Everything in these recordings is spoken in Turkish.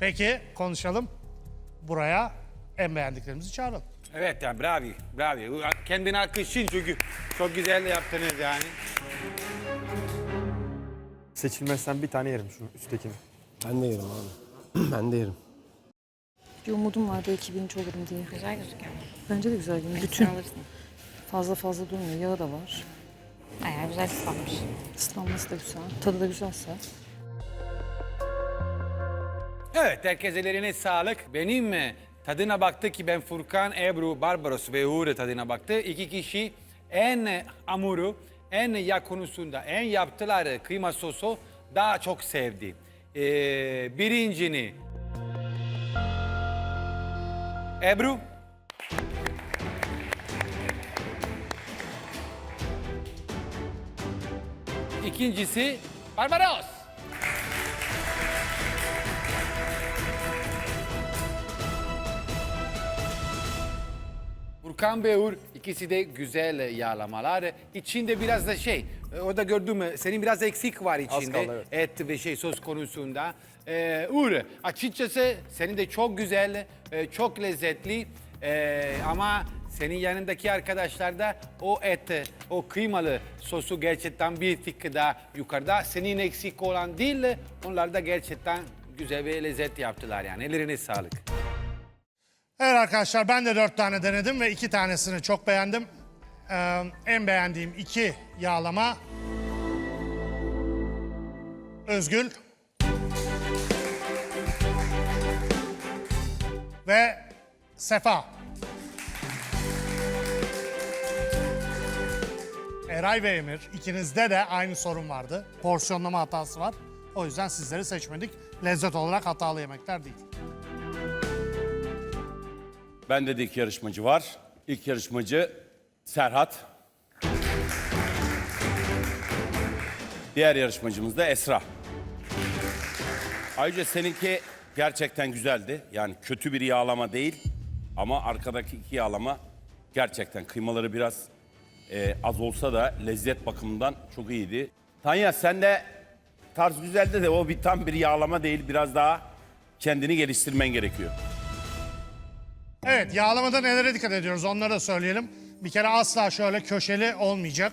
Peki konuşalım. Buraya en beğendiklerimizi çağıralım. Evet yani bravo, bravo. Kendini alkışlayın çünkü çok güzel yaptınız yani. Seçilmezsen bir tane yerim şu üsttekini. Ben de yerim abi. ben de yerim. Bir umudum var belki birinci olurum diye. Güzel gözüküyor. Bence de güzel gibi. Bütün Bütün alırsın. fazla fazla durmuyor. Yağı da var. Bayağı güzel ıslanmış. Islanması da güzel. Tadı da güzelse. Evet herkes ellerine sağlık. Benim e, tadına baktı ki ben Furkan, Ebru, Barbaros ve Uğur tadına baktı. İki kişi en hamuru, en yağ konusunda en yaptılar e, kıyma sosu daha çok sevdi. Ee, birincini Ebru. İkincisi Barbaros. Furkan ve Uğur ikisi de güzel yağlamalar. İçinde biraz da şey, e, orada gördüm senin biraz eksik var içinde. kaldı, Et ve şey sos konusunda. Ee, Uğur açıkçası senin de çok güzel, e, çok lezzetli. E, ama senin yanındaki arkadaşlar da o et, o kıymalı sosu gerçekten bir tık daha yukarıda. Senin eksik olan değil, onlar da gerçekten güzel ve lezzet yaptılar yani. Ellerine sağlık. Evet arkadaşlar ben de dört tane denedim ve iki tanesini çok beğendim. Ee, en beğendiğim iki yağlama. Özgül. Ve Sefa. Eray ve Emir ikinizde de aynı sorun vardı. Porsiyonlama hatası var. O yüzden sizleri seçmedik. Lezzet olarak hatalı yemekler değil. Bende de iki yarışmacı var. İlk yarışmacı Serhat. Diğer yarışmacımız da Esra. Ayrıca seninki gerçekten güzeldi. Yani kötü bir yağlama değil. Ama arkadaki iki yağlama gerçekten kıymaları biraz e, az olsa da lezzet bakımından çok iyiydi. Tanya sen de tarz güzeldi de o bir tam bir yağlama değil. Biraz daha kendini geliştirmen gerekiyor. Evet yağlamada nelere dikkat ediyoruz onları da söyleyelim. Bir kere asla şöyle köşeli olmayacak.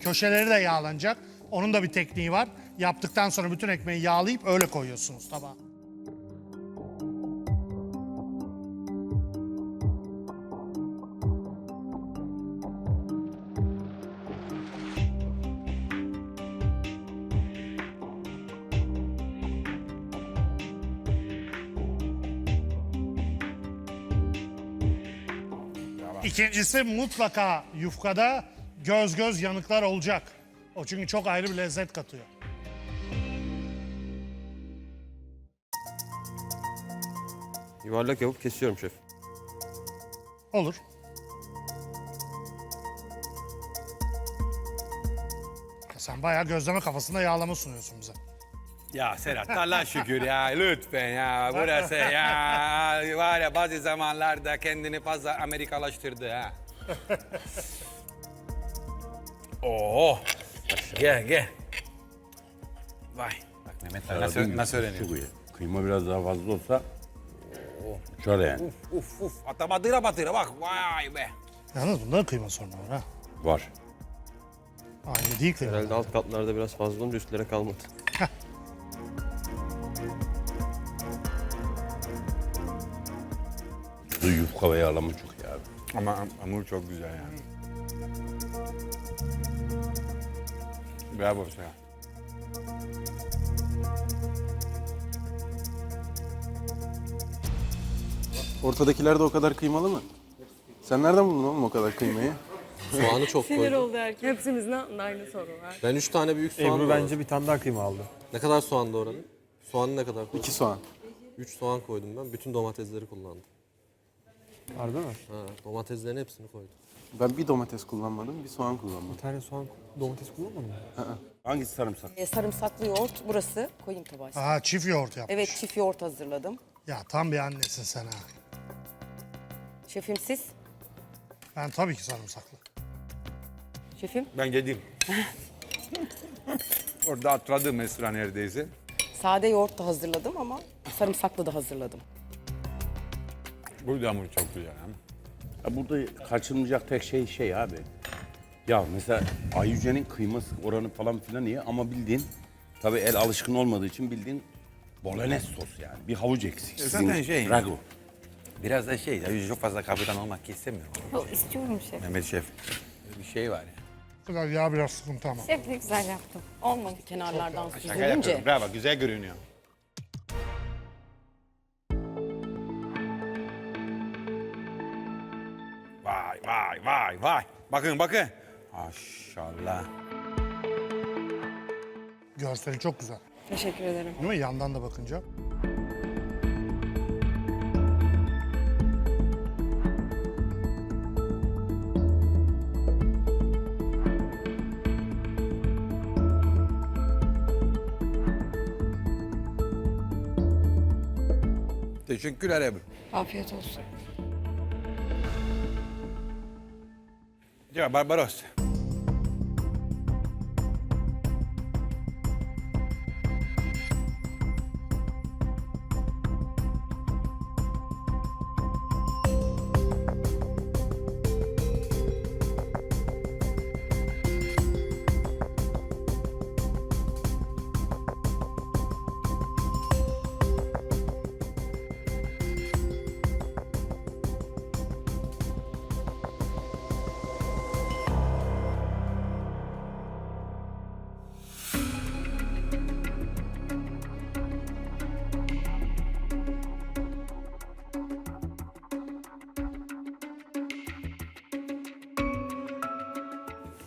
Köşeleri de yağlanacak. Onun da bir tekniği var. Yaptıktan sonra bütün ekmeği yağlayıp öyle koyuyorsunuz tabağa. İkincisi mutlaka yufkada göz göz yanıklar olacak. O çünkü çok ayrı bir lezzet katıyor. Yuvarlak yapıp kesiyorum şef. Olur. Sen bayağı gözleme kafasında yağlama sunuyorsun bize. Ya Serhat Allah şükür ya lütfen ya burası ya var ya bazı zamanlarda kendini fazla Amerikalaştırdı ha. Oo. Gel gel. Vay. Bak Mehmet Ali nasıl, nasıl öğreniyor? Çok iyi. Kıyma biraz daha fazla olsa uçar yani. Uf uf uf. Ata batıra batıra bak vay be. Yalnız bunda da kıyma sorunu var ha. Var. Aynı değil kıyma. Herhalde alt katlarda biraz fazla olunca üstlere kalmadı. Bu yufka ve yağlama çok iyi abi. Ama hamur çok güzel yani. Bravo Serhat. Ortadakiler de o kadar kıymalı mı? Sen nereden buldun oğlum o kadar kıymayı? Soğanı çok Sinir koydum. oldu herkes. Hepsimizin aynı soru var. Ben üç tane büyük soğan Ebru doğradım. bence bir tane daha kıyma aldı. Ne kadar soğan doğradın? Soğanı ne kadar koydun? İki soğan. Üç soğan koydum ben. Bütün domatesleri kullandım. Harbi mi? Ha, domateslerin hepsini koydum. Ben bir domates kullanmadım, bir soğan kullanmadım. Bir tane soğan domates kullanmadın mı? Hangisi sarımsak? E, sarımsaklı yoğurt burası. Koyayım tabağa. Aa çift yoğurt yapmış. Evet çift yoğurt hazırladım. Ya tam bir annesin sen ha. Şefim siz? Ben tabii ki sarımsaklı. Şefim? Ben yedim. Orada atladım Esra neredeyse. Sade yoğurt da hazırladım ama sarımsaklı da hazırladım. Bu da hamur çok güzel. Ya burada kaçırılmayacak tek şey şey abi. Ya mesela Ayyüce'nin kıyması oranı falan filan iyi ama bildiğin tabii el alışkın olmadığı için bildiğin bolognese sos yani. Bir havuç eksik. Zaten şey- Ragu. Biraz da şey, ya çok fazla kaptan olmak istemiyorum. Yok, istiyorum şef. Mehmet Şef. Bir şey var ya. Biraz yağ biraz sıkıntı ama. Şef ne güzel yaptım. Olmadı. Kenarlardan süzülünce. Bravo, güzel görünüyor. Vay vay vay. Bakın bakın. Maşallah. Görseli çok güzel. Teşekkür ederim. Mi? Yandan da bakınca. Teşekkürler Ebru. Afiyet olsun. Ya, Barbarossa.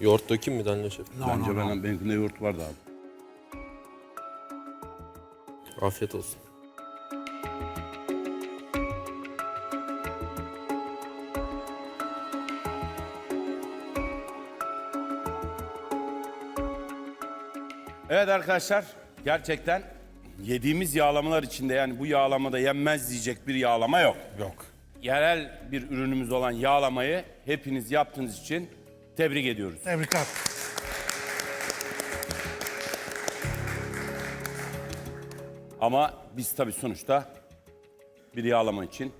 Yoğurt dökeyim mi Danilo Şef? Bence ben, benimkinde yoğurt vardı abi. Afiyet olsun. Evet arkadaşlar gerçekten yediğimiz yağlamalar içinde yani bu yağlamada yenmez diyecek bir yağlama yok. Yok. Yerel bir ürünümüz olan yağlamayı hepiniz yaptığınız için tebrik ediyoruz. Tebrikler. Ama biz tabii sonuçta bir yağlama için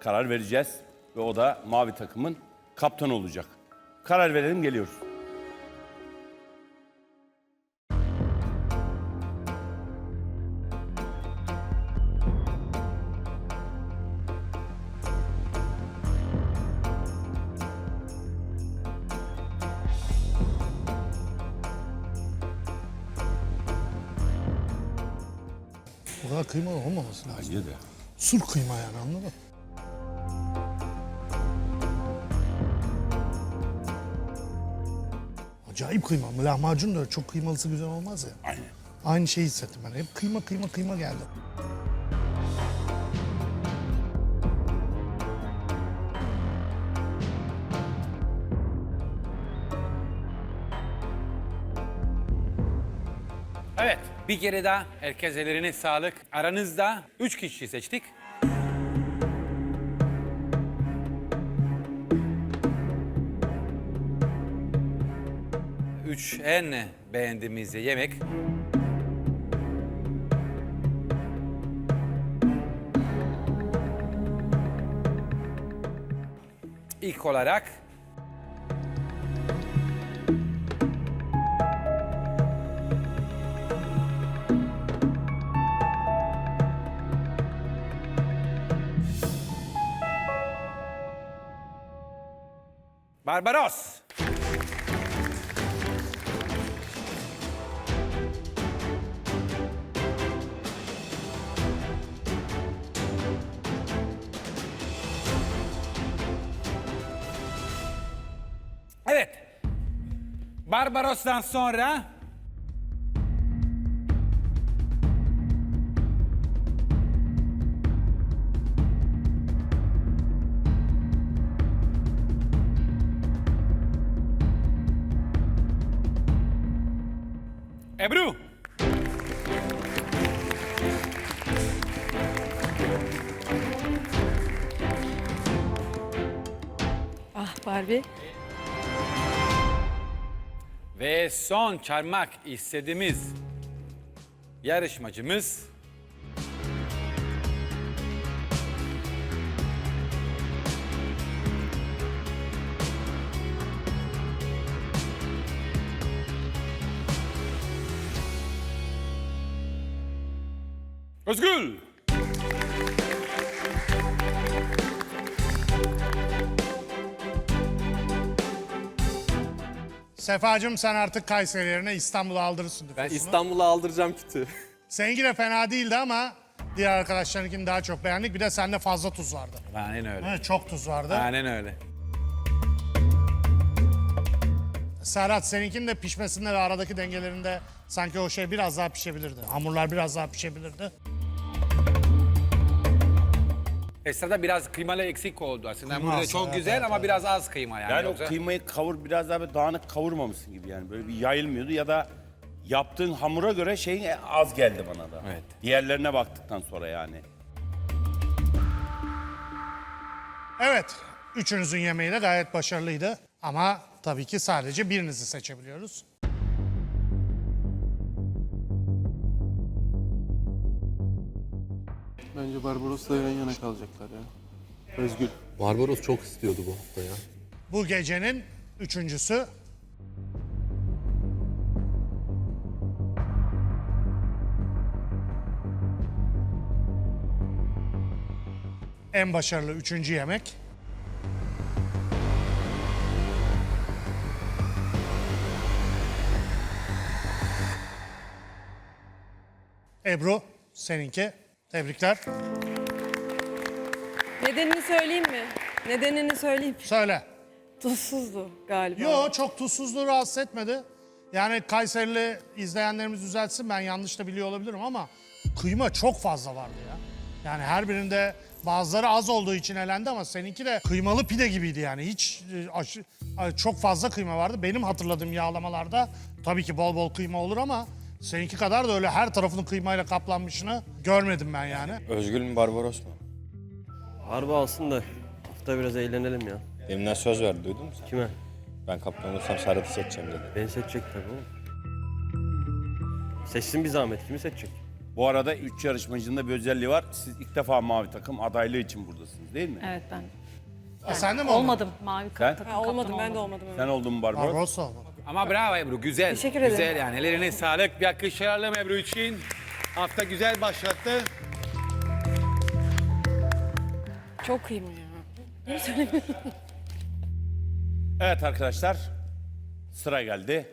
karar vereceğiz ve o da mavi takımın kaptanı olacak. Karar verelim geliyoruz. Bu kadar kıymalı olmaması lazım. Bence de. Sur kıyma yani anladın mı? Acayip kıyma. Lahmacun da çok kıymalısı güzel olmaz ya. Aynen. Aynı şeyi hissettim ben. Hep kıyma kıyma kıyma geldi. Evet, bir kere daha herkes ellerine sağlık. Aranızda üç kişi seçtik. Üç en beğendiğimiz yemek. İlk olarak Barbaros. Evet. Barbaros'tan sonra Ebru. Ah Barbie. Ve son çarmak istediğimiz yarışmacımız Özgül. Sefacığım sen artık Kayseri yerine İstanbul'a aldırırsın Ben nüfusunu. İstanbul'a aldıracağım kütü. Seninki de fena değildi ama diğer arkadaşlarınkini daha çok beğendik. Bir de sende fazla tuz vardı. Aynen öyle. Evet, çok tuz vardı. Aynen öyle. Serhat seninkinin de pişmesinde ve aradaki dengelerinde sanki o şey biraz daha pişebilirdi. Hamurlar biraz daha pişebilirdi. Esra'da biraz kıymalı eksik oldu aslında. Kıyma az, çok evet, güzel evet, ama biraz az kıyma yani. Yani Yoksa- o kıymayı kavur biraz daha böyle dağınık kavurmamışsın gibi yani. Böyle bir yayılmıyordu ya da yaptığın hamura göre şeyin az geldi bana da. Evet. Diğerlerine baktıktan sonra yani. Evet, üçünüzün yemeği de gayet başarılıydı. Ama tabii ki sadece birinizi seçebiliyoruz. Bence Barbaros'la yan yana kalacaklar ya. Özgül. Barbaros çok istiyordu bu hafta ya. Bu gecenin üçüncüsü. En başarılı üçüncü yemek. Ebru, seninki. Tebrikler. Nedenini söyleyeyim mi? Nedenini söyleyeyim. Söyle. Tuzsuzdu galiba. Yo çok tuzsuzluğu rahatsız etmedi. Yani Kayserili izleyenlerimiz düzeltsin ben yanlış da biliyor olabilirim ama kıyma çok fazla vardı ya. Yani her birinde bazıları az olduğu için elendi ama seninki de kıymalı pide gibiydi yani. Hiç e, aşı, a- çok fazla kıyma vardı. Benim hatırladığım yağlamalarda tabii ki bol bol kıyma olur ama seninki kadar da öyle her tarafının kıymayla kaplanmışını görmedim ben yani. Özgül mü Barbaros mu? Harbi alsın da hafta biraz eğlenelim ya. Deminden söz verdi duydun mu sen? Kime? Ben kaptan olursam Serhat'ı seçeceğim dedi. Beni seçecek tabii oğlum. Seçsin bir zahmet. Kimi seçecek? Bu arada üç yarışmacının da bir özelliği var. Siz ilk defa mavi takım adaylığı için buradasınız değil mi? Evet ben. E, sen de mi olmadın? Olmadım. Mavi Sen? takım Ha, olmadım ben de olmadım. Evet. Sen oldun mu Barbaros? Barbaros oldu. Ama bravo Ebru güzel. Teşekkür ederim. Güzel yani ellerine sağlık. Bir alkış alalım Ebru için. Hafta güzel başlattı. Çok kıyma ya. Evet arkadaşlar sıra geldi.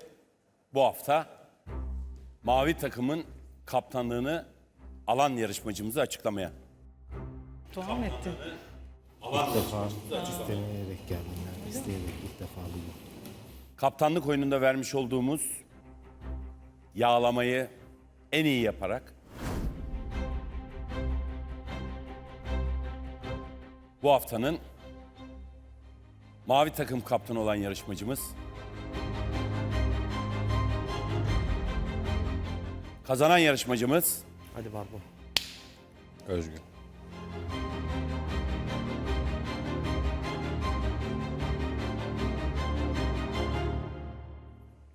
Bu hafta mavi takımın kaptanlığını alan yarışmacımızı açıklamaya. Dua mı ettin? İstemeyerek geldim yani. İsteyerek ilk defa bugün. Kaptanlık oyununda vermiş olduğumuz yağlamayı en iyi yaparak bu haftanın mavi takım kaptanı olan yarışmacımız kazanan yarışmacımız Hadi Barbo.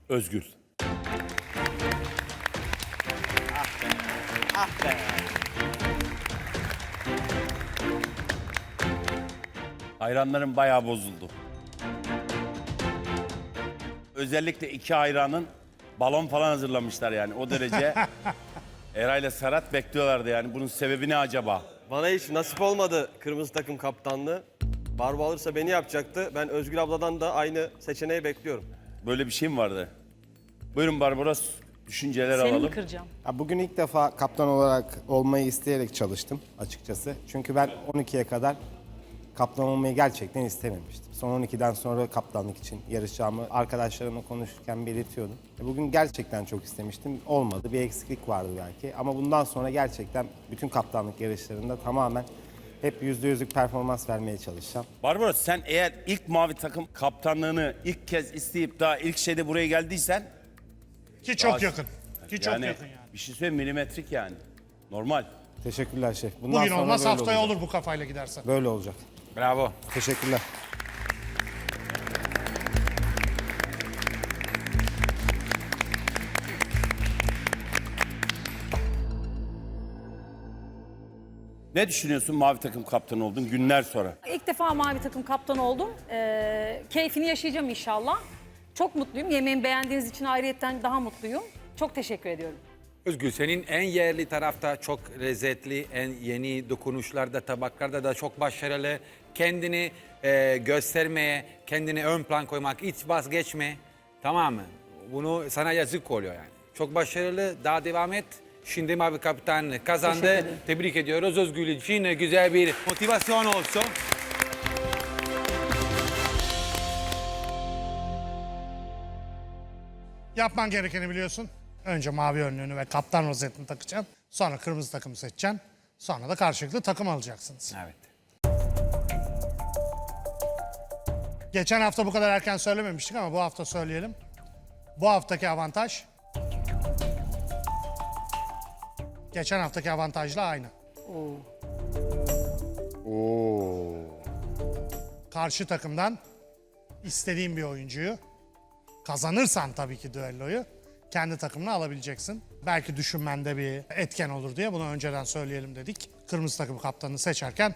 Özgül. Özgül. Hayranlarım bayağı bozuldu. Özellikle iki hayranın balon falan hazırlamışlar yani o derece. Eray'la Serhat bekliyorlardı yani bunun sebebi ne acaba? Bana hiç nasip olmadı kırmızı takım kaptanlığı. Barbo alırsa beni yapacaktı. Ben Özgür abladan da aynı seçeneği bekliyorum. Böyle bir şey mi vardı? Buyurun Barbaros düşünceler Seni alalım. mi kıracağım? Ya bugün ilk defa kaptan olarak olmayı isteyerek çalıştım açıkçası. Çünkü ben 12'ye kadar kaptan olmayı gerçekten istememiştim. Son 12'den sonra kaptanlık için yarışacağımı arkadaşlarımla konuşurken belirtiyordum. E, Bugün gerçekten çok istemiştim. Olmadı. Bir eksiklik vardı belki. Ama bundan sonra gerçekten bütün kaptanlık yarışlarında tamamen hep %100'lük performans vermeye çalışacağım. Barbaros sen eğer ilk mavi takım kaptanlığını ilk kez isteyip daha ilk şeyde buraya geldiysen Ki çok Daha- yakın. Ki çok yani yakın yani. bir şey söyleyeyim milimetrik yani. Normal. Teşekkürler şef. Bundan Bugün sonra olmaz böyle haftaya olacak. olur bu kafayla gidersen. Böyle olacak. Bravo. Teşekkürler. Ne düşünüyorsun mavi takım kaptanı oldun günler sonra? İlk defa mavi takım kaptanı oldum. Ee, keyfini yaşayacağım inşallah. Çok mutluyum. Yemeğimi beğendiğiniz için ayrıyetten daha mutluyum. Çok teşekkür ediyorum. Özgür senin en yerli tarafta çok lezzetli, en yeni dokunuşlarda, tabaklarda da çok başarılı. Kendini e, göstermeye, kendini ön plan koymak, hiç vazgeçme. Tamam mı? Bunu sana yazık oluyor yani. Çok başarılı, daha devam et. Şimdi Mavi Kaptan kazandı. Tebrik ediyoruz Özgür için. Güzel bir motivasyon olsun. Yapman gerekeni biliyorsun. Önce mavi önlüğünü ve kaptan rozetini takacaksın. Sonra kırmızı takımı seçeceksin. Sonra da karşılıklı takım alacaksınız. Evet. Geçen hafta bu kadar erken söylememiştik ama bu hafta söyleyelim. Bu haftaki avantaj geçen haftaki avantajla aynı. Karşı takımdan istediğin bir oyuncuyu kazanırsan tabii ki düelloyu kendi takımına alabileceksin. Belki düşünmende bir etken olur diye bunu önceden söyleyelim dedik. Kırmızı takım kaptanını seçerken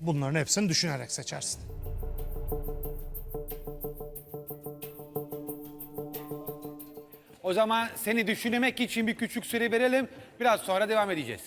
bunların hepsini düşünerek seçersin. O zaman seni düşünmek için bir küçük süre verelim. Biraz sonra devam edeceğiz.